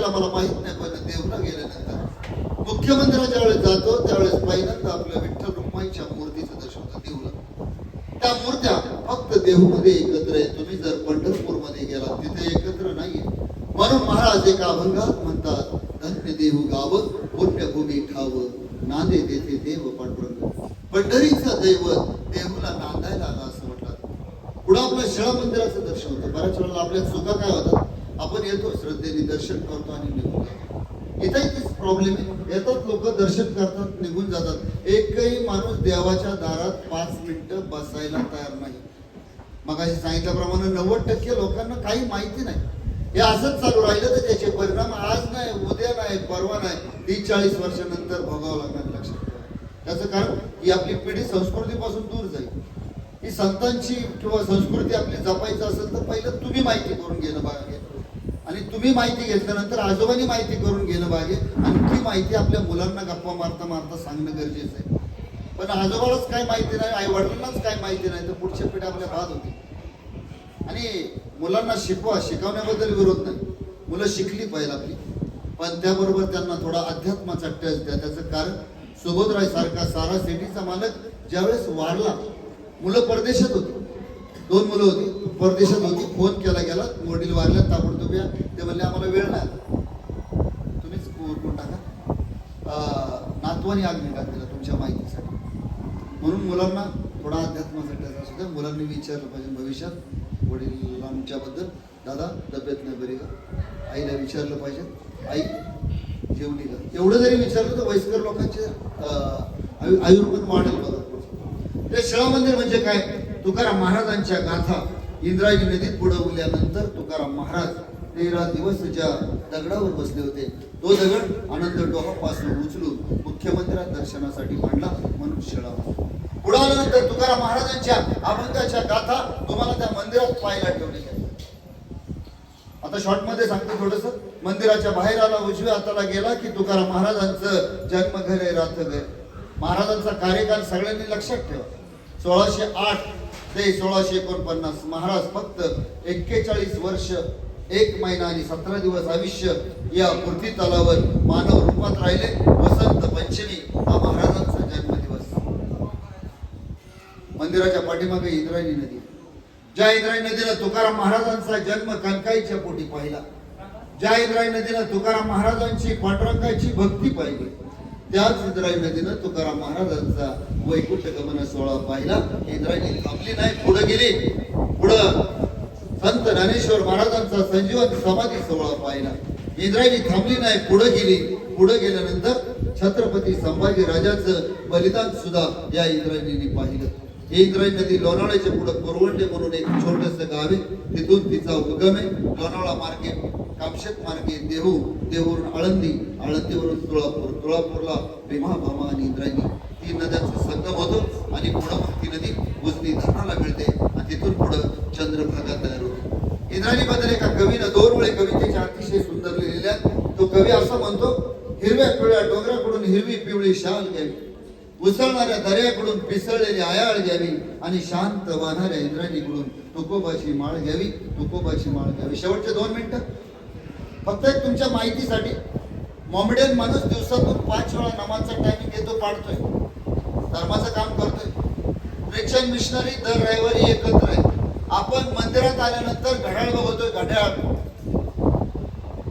केला मला माहीत नाही पण देवला गेल्यानंतर मुख्यमंत्र्याच्या वेळेस जातो त्यावेळेस पहिल्यांदा आपल्या विठ्ठल रुक्माईच्या मूर्तीचं दर्शन होतं देवला त्या मूर्त्या फक्त देहूमध्ये एकत्र आहे तुम्ही जर पंढरपूरमध्ये गेला तिथे एकत्र नाहीये. म्हणून महाराज एका अभंगात म्हणतात धन्य देहू गाव पुण्यभूमी ठाव नांदे तेथे देव पांडुरंग. पंढरीचं दैवत देहूला नांदायला आला असं म्हणतात. पुढं आपलं शिळा मंदिराचं दर्शन होतं. बऱ्याच वेळेला आपल्या चुका काय होतात? आपण येतो श्रद्धेने दर्शन करतो आणि निघून जातो. इथंही तीच प्रॉब्लेम आहे. येतात लोक दर्शन करतात निघून जातात. एकही माणूस देवाच्या दारात पाच मिनिटं बसायला तयार नाही. मग सांगितल्याप्रमाणे नव्वद टक्के लोकांना काही माहिती नाही. हे असंच चालू राहिलं तर त्याचे परिणाम आज नाही उद्या नाही परवा नाही. तीस चाळीस वर्षानंतर भोगावं लागणार लक्षात ठेवा. त्याचं कारण ही आपली पिढी संस्कृतीपासून दूर जाईल. ही संतांची किंवा संस्कृती आपली जपायचं असेल तर पहिलं तुम्ही माहिती करून घेणं भाग आणि तुम्ही माहिती घेतल्यानंतर आजोबांनी माहिती करून घेणं पाहिजे आणि ती माहिती आपल्या मुलांना गप्पा मारता मारता सांगणं गरजेचं आहे. पण आजोबालाच काय माहिती नाही आई वडिलांनाच काय माहिती नाही तर पुढच्या पिढी आपल्या बाद होती आणि मुलांना शिकवा शिकवण्याबद्दल विरोध नाही. मुलं शिकली पाहिजे आपली. पण त्याबरोबर त्यांना थोडा अध्यात्माचा टच द्या. त्याचं कारण सुबोधराय सारखा सारा सिटीचा मालक ज्यावेळेस वाढला मुलं परदेशात होती. दोन मुलं होती. परदेशात होती. फोन केला गेला. वडील वारल्या ताबडतोब या. ते म्हणले आम्हाला वेळ नाही. तुम्हीच उरकून टाका. नातवानी नातवानी आग्ने टाकलेला तुमच्या माहितीसाठी. म्हणून मुलांना थोडा अध्यात्मासाठी असू द्या. मुलांनी विचारलं पाहिजे भविष्यात. वडिलांच्याबद्दल दादा तब्येत नाही बरी का? आईला विचारलं पाहिजे. आई जेवली का? एवढं जरी विचारलं तर वयस्कर लोकांचे आयुर्वेद आयु- वाढेल बघा. ते शिळा मंदिर म्हणजे काय? तुकाराम महाराजांच्या गाथा इंद्राजी नदीत बुडवल्यानंतर तुकाराम महाराज तेरा दिवस ज्या दगडावर बसले होते तो दगड आनंद डोहापासून उचलून मुख्यमंत्र्या दर्शनासाठी मांडला म्हणून शिळा बुडाल्यानंतर तुकाराम महाराजांच्या अभंगाच्या गाथा तुम्हाला त्या मंदिरात पाहायला ठेवलेल्या आता शॉर्टमध्ये सांगतो थोडस. मंदिराच्या बाहेर आला उजव्या हाताला गेला की तुकाराम महाराजांचं जन्मघर आहे रातघर. महाराजांचा कार्यकाल सगळ्यांनी लक्षात ठेवा. सोळाशे आठ ते सोळाशे एकोणपन्नास. महाराज फक्त एक्केचाळीस वर्ष एक महिना आणि सतरा दिवस आयुष्य या पृथ्वी तलावर मानव रूपात राहिले. वसंत पंचमी हा महाराजांचा जन्मदिवस. मंदिराच्या पाठीमागे इंद्रायणी नदी. ज्या इंद्रायणी नदीनं तुकाराम महाराजांचा जन्म कणकाईच्या पोटी पाहिला. ज्या इंद्रायणी नदीला तुकाराम महाराजांची पांडुरंगाची भक्ती पाहिली. त्याच इंद्रायणी नदीनं तुकाराम महाराजांचा वैकुंठ गमन सोहळा पाहिला. इंद्रायणी थांबली नाही पुढे गेली. पुढं संत ज्ञानेश्वर महाराजांचा संजीवन समाधी सोहळा पाहिला. इंद्रायणी थांबली नाही पुढे गेली. पुढे गेल्यानंतर छत्रपती संभाजी राजाचं बलिदान सुद्धा या इंद्रायणीने पाहिलं. ही इंद्रायणी नदी लोणावळ्याच्या पुढे कोरवंडे म्हणून एक छोटस गाव आहे. तिथून तिचा उगम आहे. लोणावळा मार्गे कामशेत मार्गे देहू देहूरून आळंदी आळंदीवरून तुळापूर तुळापूरला भीमा भामा आणि इंद्रायणी. ती नद्यांचा संगम होतो आणि पुढं ती नदी उजनी धरणाला मिळते आणि तिथून पुढं चंद्रभागा तयार होते. इंद्रायणी बद्दल एका कवीनं दोन वेळे कवितेच्या अतिशय सुंदर लिहिलेल्या आहेत. तो कवी असं म्हणतो हिरव्या पिवळ्या डोंगराकडून हिरवी पिवळी शाल घ्यावी. उसळणाऱ्या दर्याकडून पिसळलेली आयाळ घ्यावी आणि शांत वाहणाऱ्या इंद्रायणीकडून तुकोबाची माळ घ्यावी तुकोबाची माळ घ्यावी. शेवटचे दोन मिनिटं. फक्त एक तुमच्या माहितीसाठी मॉमेडियन माणूस दिवसातून पाच वेळा नमाजचा टायमिंग घेतो पाडतोय. धर्माचं काम करतोय. प्रेक्षक मिशनरी दर रविवारी एकत्र आहे आपण मंदिरात आल्यानंतर घड्याळ बघतोय घड्याळ.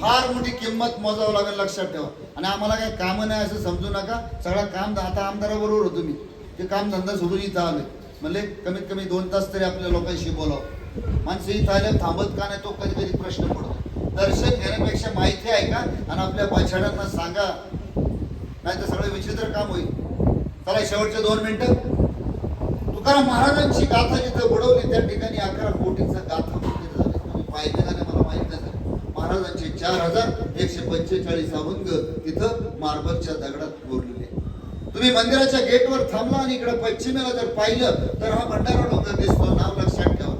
फार मोठी किंमत मोजावं लागेल लक्षात ठेवा. आणि आम्हाला काही काम नाही असं समजू नका. सगळा काम आता आमदाराबरोबर होतो मी. ते काम धंदा सोडून इथं आलोय. म्हणले कमीत कमी दोन तास तरी आपल्या लोकांशी बोलावं. माणसं इथं आल्या थांबत का नाही तो कधी कधी प्रश्न पडतो. दर्शन घेण्यापेक्षा माहिती आहे का आणि आपल्या पाछाड्यांना सांगा. नाही तर सगळं विचित्र काम होईल. चला शेवटचे दोन मिनिटं. तुकाराम महाराजांची गाथा जिथं बुडवली त्या ठिकाणी अकरा कोटीचा गाथा तुम्ही पाहिजे का मला माहीत नाही महाराजांचे चार हजार एकशे पंचेचाळीस अभंग तिथं मार्बलच्या दगडात कोरलेले. तुम्ही मंदिराच्या गेटवर थांबला आणि इकडे पश्चिमेला जर पाहिलं तर हा भंडारा डोंगर दिसतो. नाव लक्षात ठेवा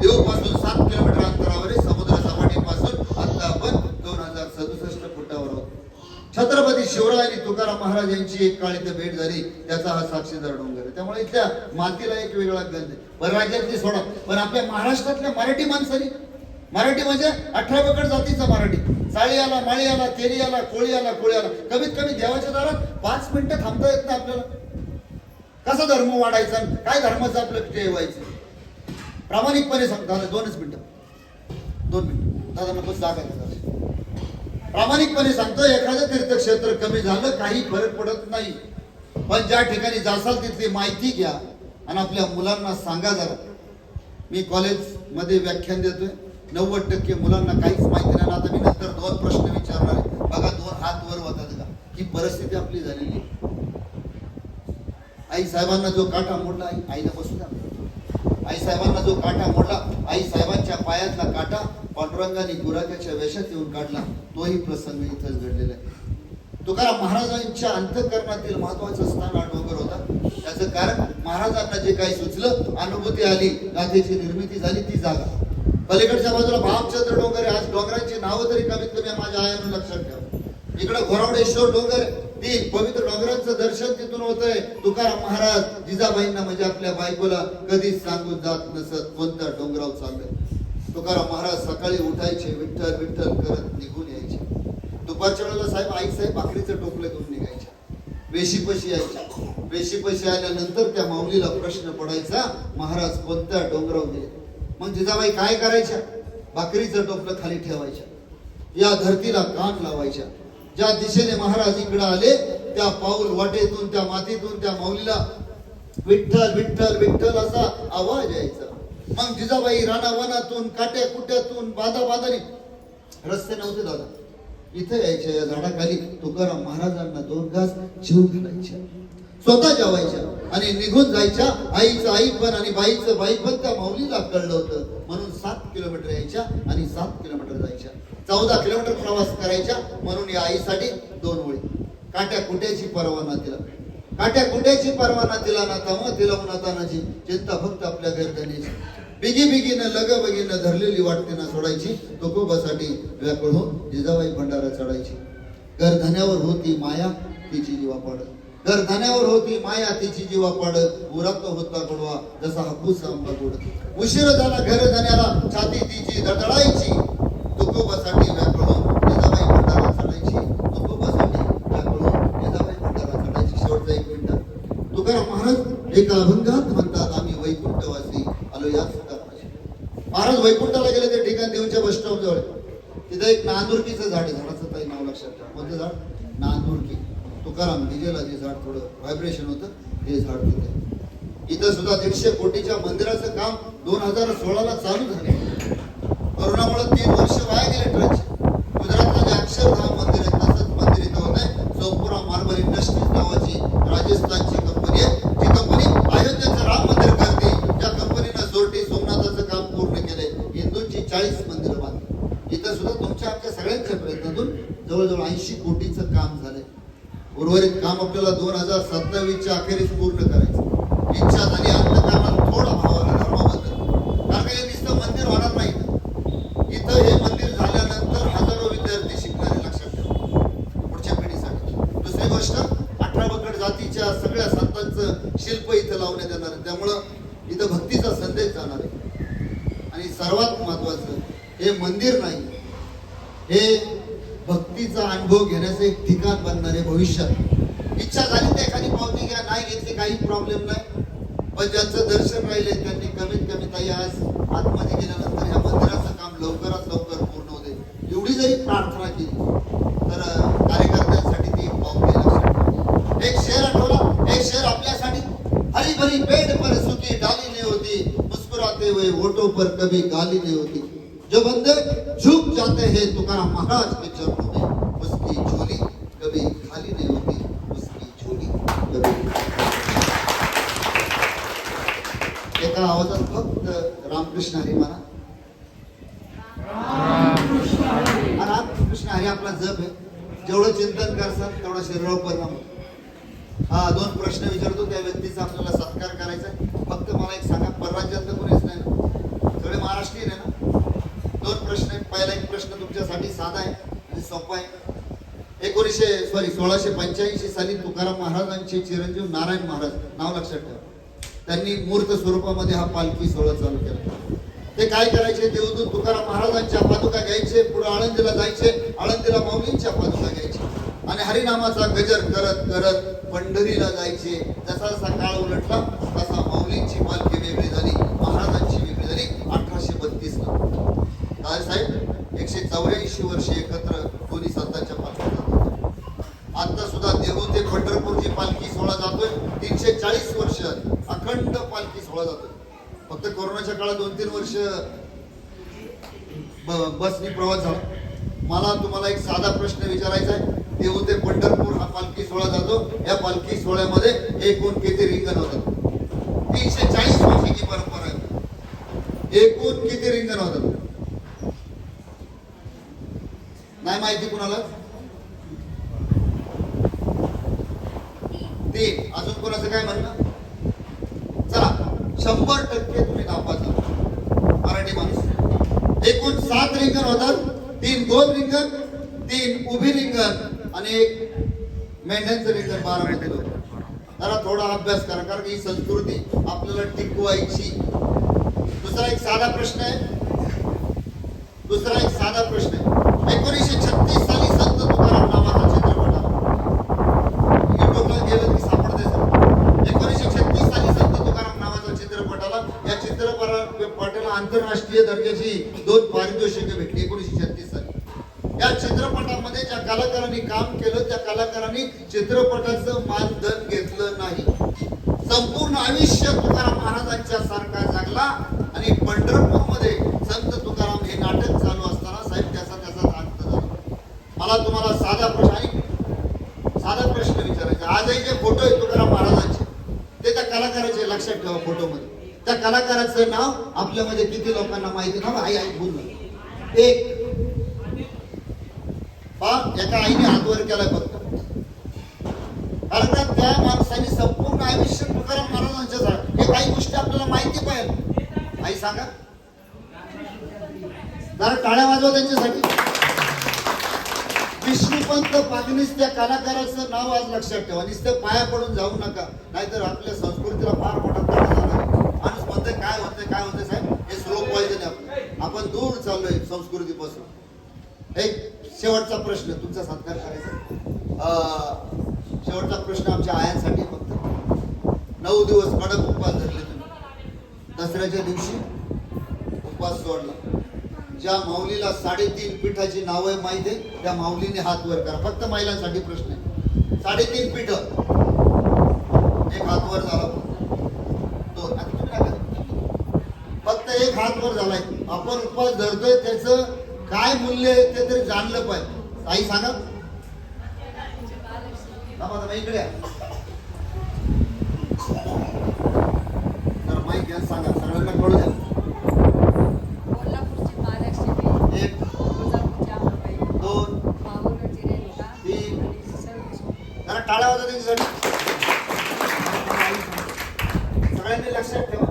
देवपासून सात किलोमीटर अंतरावर आहे समुद्र सपाटीपासून आता आपण दोन हजार सदुसष्ट फुटावर आहोत छत्रपती शिवराय आणि तुकाराम महाराज यांची एक काळी तर भेट झाली त्याचा हा साक्षीदार डोंगर. आहे त्यामुळे इथल्या मातीला एक वेगळा गंध पण राज्यातली सोडा. पण आपल्या महाराष्ट्रातल्या मराठी माणसाने मराठी म्हणजे अठरा पकड जातीचा मराठी. साळी आला माळी आला तेरी आला कोळी आला कोळी आला. कमीत कमी देवाच्या दारात पाच मिनिटं थांबता येत नाही आपल्याला. कसा धर्म वाढायचा काय धर्माचं आपलं ठेवायचं प्रामाणिकपणे सांगता दोनच मिनिटं. दोन मिनिटं. दादा नको जागा दादा. प्रामाणिकपणे सांगतो एखादं तीर्थक्षेत्र कमी झालं काही फरक पडत नाही. पण ज्या ठिकाणी जासाल तिथली माहिती घ्या आणि आपल्या मुलांना सांगा जरा. मी कॉलेजमध्ये व्याख्यान देतोय. नव्वद टक्के मुलांना काहीच माहिती नाही. आता मी नंतर दोन प्रश्न विचारणार आहे. बघा दोन हात वर होतात का? ही परिस्थिती आपली झालेली आहे. आई साहेबांना जो काटा मोडला आई आईला बसू द्या. आई साहेबांना जो काटा मोडला आई साहेबांच्या पायातला काटा पांडुरंगाने गुराख्याच्या वेशात येऊन काढला. तोही प्रसंग इथंच घडलेला आहे. तुकाराम महाराजांच्या अंतकरणातील महत्वाचं स्थान हा डोंगर होता. त्याचं कारण महाराजांना जे काही सुचलं अनुभूती आली गाथेची निर्मिती झाली ती जागा. पलीकडच्या बाजूला भामचंद्र डोंगर आहे. आज डोंगरांची नावं तरी कमीत कमी माझ्या आयानं लक्षात ठेव. इकडे घोरावडेश्वर डोंगर ती पवित्र डोंगरांचं दर्शन तिथून होतंय. तुकाराम महाराज जिजाबाईंना म्हणजे आपल्या बायकोला कधीच सांगून जात नसत. कोणत्या डोंगराव चाललंय तुकाराम महाराज सकाळी उठायचे विठ्ठल विठ्ठल करत निघून यायचे. दुपारच्या वेळेला साहेब आई साहेब भाकरीचं टोपलं घेऊन निघायच्या. वेशीपशी यायच्या. वेशीपशी आल्यानंतर त्या माऊलीला प्रश्न पडायचा महाराज कोणत्या डोंगरावर गेले? मग जिजाबाई काय करायच्या? भाकरीचं टोपलं खाली ठेवायच्या. या धरतीला कान लावायच्या. ज्या दिशेने महाराज इकडे आले त्या पाऊल वाटेतून त्या मातीतून त्या माऊलीला विठ्ठल विठ्ठल विठ्ठल असा आवाज यायचा. मग जिजाबाई राणावनातून काट्या कुट्यातून बाधा बाधाने रस्ते नव्हते दादा. इथे यायच्या या झाडाखाली तुकाराम महाराजांना दोन घास जीव घालायच्या. स्वतः जेवायच्या आणि निघून जायच्या. आईचं आई पण आणि बाईचं बाई पण त्या माऊलीला कळलं होतं. म्हणून सात किलोमीटर यायच्या आणि सात किलोमीटर जायच्या. चौदा किलोमीटर प्रवास करायच्या. म्हणून या आईसाठी दोन ओळी. काट्या कुट्याची परवाना तिला. काट्या कुट्याची परवाना तिला ना तेव्हा तिला जी चिंता फक्त आपल्या गर्दनीची बिगी बिगीनं लग बगीनं धरलेली वाटते ना सोडायची तुकोबासाठी व्याकुळ होऊन जिजाबाई भंडारा चढायची. गर्धन्यावर होती माया तिची जीवा पाडत गर्धन्यावर होती माया तिची जीवा पाडत उरात होता गोडवा जसा हापूस आंबा गोड. उशीर झाला घर धन्याला छाती तिची दडळायची तुकोबासाठी व्याकुळ होऊन जिजाबाई भंडारा चढायची. तुकोबासाठी व्याकुळ होऊन जिजाबाई भंडारा चढायची. शेवटचा एक मिनिट. तुकाराम महाराज एका अभंगात म्हणतात आम्ही वैकुंठवासी आलो याच कारणाशी महाराज वैकुंठाला गेलं ते ठिकाण देऊनच्या बस स्टॉप जवळ तिथं एक नांदुरकीचं झाड आहे झाडाचं काही नाव लक्षात ठेवा. कोणतं झाड? नांदुरकी. तुकाराम डिजेला जे झाड थोडं व्हायब्रेशन होतं ते झाड तिथे इथं सुद्धा दीडशे कोटीच्या मंदिराचं काम दोन हजार सोळाला चालू झाले कोरोनामुळे तीन वर्ष वाया गेले ट्रस्ट गुजरातला जे अक्षरधाम मंदिर आहे तसंच मंदिर इथं होत आहे. सोमपुरा मार्बल इंडस्ट्रीज नावाची राजस्थानची कंपनी आहे. ती कंपनी अयोध्येचं राम मंदिर करते. त्या कंपनीनं सोर्टी सोमनाथाचं काम पूर्ण केलंय हिंदूंची चाळीस मंदिरं बांधली इथं सुद्धा तुमच्या आमच्या सगळ्यांच्या प्रयत्नातून जवळजवळ ऐंशी कोटीचं काम झालंय उर्वरित काम आपल्याला दोन हजार सत्तावीसच्या अखेरीस पूर्ण करायचं. इच्छा झाली अंतकरणात थोडा भाव आला धर्माबद्दल कारण का हे नुसतं मंदिर होणार नाही. इथं हे मंदिर झाल्यानंतर हजारो विद्यार्थी शिकणारे लक्षात ठेवा. पुढच्या पिढीसाठी. दुसरी गोष्ट अठरा बकड जातीच्या सगळ्या संतांचं शिल्प इथं लावण्यात येणार आहे. त्यामुळं इथं भक्तीचा संदेश जाणार आहे. आणि सर्वात महत्वाचं हे मंदिर नाही. हे भक्तीचा अनुभव घेण्याचं एक ठिकाण बनणार आहे भविष्यात. इच्छा झाली तर एखादी पावती घ्या. नाही घेतली काही प्रॉब्लेम नाही. पण ज्यांचं दर्शन राहिले त्यांनी कमीत कमी ताई आज आतमध्ये गेल्यानंतर या मंदिराचं काम लवकरात लवकर पूर्ण होते एवढी जरी प्रार्थना केली तर कार्यकर्त्यांसाठी ती पावती लक्षात एक शेर आठवला? एक शेर आपल्यासाठी हरी भरी पेट पर सुखी डाली नाही होती. मुस्कुराते हुए होठों पर कभी गाली नाही होती. जो बंदे झुक जाते हैं तुकाराम महाराज के चरणों में उसकी झोली कभी खाली नहीं होती उसकी झोली कभी एका आवाजात फक्त कृष्ण हरी म्हणा आणि कृष्ण हरी आपला जप आहे. जेवढं चिंतन करसाल तेवढा शरीरावर परिणाम होतो. हा दोन प्रश्न विचारतो त्या व्यक्तीचा आपल्याला सत्कार करायचा आहे. फक्त मला एक सांगा परराज्यातलं कोणीच नाही ना? सगळे महाराष्ट्रीयन आहे ना? दोन प्रश्न आहेत. पहिला एक प्रश्न तुमच्यासाठी साधा आहे आणि सोपा आहे. एकोणीसशे सॉरी सोळाशे पंच्याऐंशी साली तुकाराम महाराजांचे चिरंजीव नारायण महाराज नाव लक्षात ठेवा. त्यांनी मूर्त स्वरूपामध्ये हा पालखी सोहळा चालू केला. ते काय करायचे? देवदूत तुकाराम महाराजांच्या पादुका घ्यायचे पुढे आळंदीला जायचे आळंदीला माऊलींच्या पादुका घ्यायचे. आणि हरिनामाचा गजर करत करत पंढरीला जायचे. जसा जसा काळ उलटला तसा माऊलींची पालखी वेगळी झाली महाराजांची वेगळी झाली अठराशे बत्तीस ला साहेब एकशे चौऱ्याऐंशी वर्षे एकत्र दोन्ही संतांच्या पालख्या जातात. आता सुद्धा देहू ते पंढरपूरची पालखी सोहळा जातोय. तीनशे चाळीस वर्ष अखंड पालखी सोहळा जातोय. फक्त कोरोनाच्या काळात दोन तीन वर्ष बसनी प्रवास झाला. मला तुम्हाला एक साधा प्रश्न विचारायचा आहे. देहू ते पंढरपूर हा पालखी सोहळा जातो. या पालखी सोहळ्यामध्ये एकूण किती रिंगण होतात? तीनशे चाळीस वर्षाची परंपरा आहे. एकूण किती रिंगण होतात? नाही माहिती कुणाला? तीन अजून कोणाचं काय म्हणणं? चला शंभर टक्के तुम्ही नापास मराठी माणूस. एकूण सात रिंगण होतात. तीन दोन रिंगण तीन उभी रिंगण आणि एक मेंढ्यांचं रिंगण बारा मध्ये जरा थोडा अभ्यास करा कारण ही संस्कृती आपल्याला टिकवायची. दुसरा एक साधा प्रश्न आहे. दुसरा एक साधा प्रश्न आहे. एकोणीसशे छत्तीस साली संत तुकाराम नावाचा चित्रपट आला युट्यूबला गेलं की सापडते सर एकोणीसशे छत्तीस साली संत तुकाराम नावाचा चित्रपट आला या चित्रपटाला आंतरराष्ट्रीय दर्जाची दोन पारितोषिके भेटली एकोणीसशे छत्तीस साली या चित्रपटामध्ये ज्या कलाकारांनी काम केलं त्या कलाकारांनी चित्रपटाचं मानधन घेतलं नाही. संपूर्ण आयुष्य तुकाराम महाराजांच्या सारखा जगला आणि पंढरपूरमध्ये संत तुकाराम हे नाटक चालू असताना साहेब त्याचा त्याचा अंत झाला. मला तुम्हाला साधा प्रश्न आणि साधा प्रश्न विचारायचा. आजही जे फोटो आहे तुकाराम महाराजांचे ते त्या कलाकाराचे लक्षात ठेवा फोटोमध्ये. त्या कलाकाराचं नाव आपल्यामध्ये किती लोकांना माहिती ना आई आई बोल एक एका आईने हातवर केलाय फक्त. कारण का त्या माणसाने संपूर्ण आयुष्य तुकाराम महाराजांच्या झाड हे काही गोष्टी आपल्याला माहिती पाहिजे आई सांगा. जरा टाळ्या वाजवा त्यांच्यासाठी. विष्णुपंत पागनीस त्या कलाकाराचं नाव आज लक्षात ठेवा. नुसतं पाया पडून जाऊ नका. नाहीतर आपल्या संस्कृतीला फार मोठा त्रास झाला. माणूस म्हणतोय काय होतंय काय होतंय साहेब? हे स्लो पॉइजन आपण आपण दूर चाललोय संस्कृतीपासून. एक शेवटचा प्रश्न तुमचा सत्कार करायचा शेवटचा प्रश्न आमच्या आयांसाठी फक्त. नऊ दिवस कडक उपवास धरले तुम्ही. दसऱ्याच्या दिवशी उपवास सोडला. ज्या माऊलीला साडेतीन पीठाची नावं आहे माहिती आहे त्या माऊलीने हात वर करा. फक्त महिलांसाठी प्रश्न आहे. साडेतीन पीठ. एक हात वर झाला दोन काय फक्त एक हात वर झालाय. आपण उपवास धरतोय त्याचं काय मूल्य आहे ते तरी जाणलं पाहिजे. आई सांगा. इकडे घ्या सांगा. सगळ्यांना कळू द्या. टाळ्या त्यांच्यासाठी. सगळ्यांनी लक्षात ठेवा.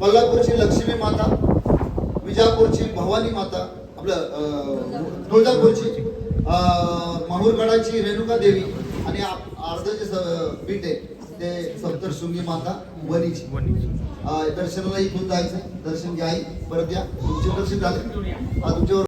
कोल्हापूरची लक्ष्मी माता. विजापूरची भवानी माता आपलं तुळजापूरची माहूरगडाची रेणुका देवी आणि अर्ध जे पीठ आहे ते सप्तशृंगी माता वणीची. अं, दर्शनाला इथून जायचं दर्शन घ्या परत या. तुमचे दर्शन झाले तुमच्यावर